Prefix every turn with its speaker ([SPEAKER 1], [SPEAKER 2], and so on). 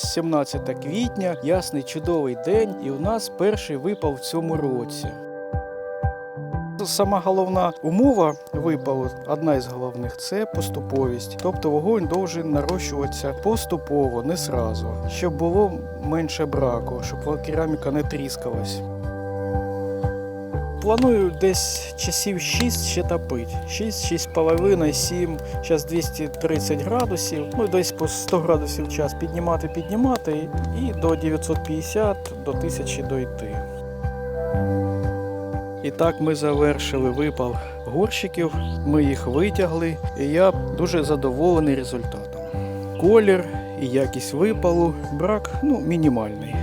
[SPEAKER 1] 17 квітня, ясний чудовий день, і у нас перший випав в цьому році. Сама головна умова випалу, одна із головних, це поступовість. Тобто вогонь повинен нарощуватися поступово, не зразу, щоб було менше браку, щоб кераміка не тріскалась. Планую десь часів 6 ще топити. 6, 6,5, 7, зараз 230 градусів, ну десь по 100 градусів час піднімати, піднімати і до 950 до 1000 дойти. І так ми завершили випал горщиків, ми їх витягли, і я дуже задоволений результатом. Колір і якість випалу, брак ну, мінімальний.